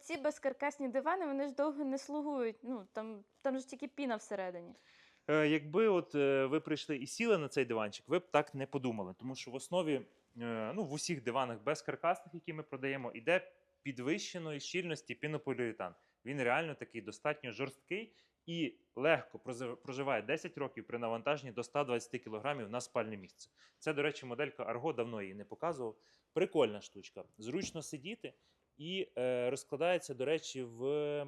Ці безкаркасні дивани, вони ж довго не слугують. Ну, там, там ж тільки піна всередині. Е, Якби от е, ви прийшли і сіли на цей диванчик, ви б так не подумали, тому що в основі, е, ну в усіх диванах безкаркасних, які ми продаємо, іде підвищеної щільності пінополіуретан. Він реально такий достатньо жорсткий і легко проживає 10 років при навантаженні до 120 кг на спальне місце. Це, до речі, моделька Арго давно її не показував. Прикольна штучка. Зручно сидіти і е, розкладається, до речі, в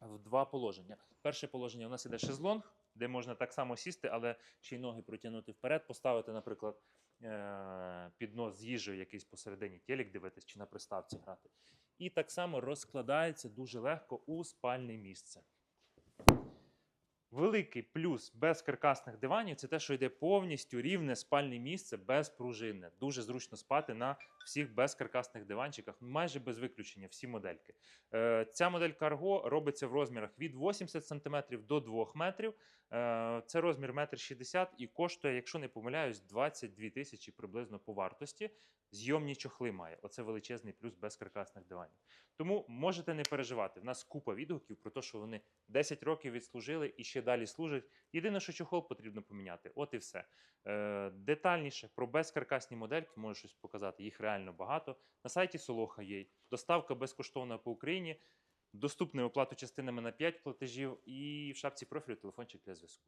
в два положення. Перше положення у нас іде шезлонг, де можна так само сісти, але й ноги протягнути вперед, поставити, наприклад, е, піднос з їжею якийсь посередині, телек дивитись чи на приставці грати. І так само розкладається дуже легко у спальне місце. Великий плюс безкаркасних диванів це те, що йде повністю рівне спальне місце без пружини. Дуже зручно спати на всіх безкаркасних диванчиках, майже без виключення, всі модельки. Е, Ця моделька Argo робиться в розмірах від 80 см до 2 метрів. Е, Це розмір 1,60 м і коштує, якщо не помиляюсь, 22 тисячі приблизно по вартості. Зйомні чохли має. Оце величезний плюс безкаркасних диванів. Тому можете не переживати. В нас купа відгуків про те, що вони 10 років відслужили і ще далі служать. Єдине, що чохол потрібно поміняти. От і все. Е, детальніше про безкаркасні модельки можу щось показати. Їх реально багато. На сайті Солоха є. Доставка безкоштовна по Україні. Доступна оплату частинами на 5 платежів і в шапці профілю телефончик для зв'язку.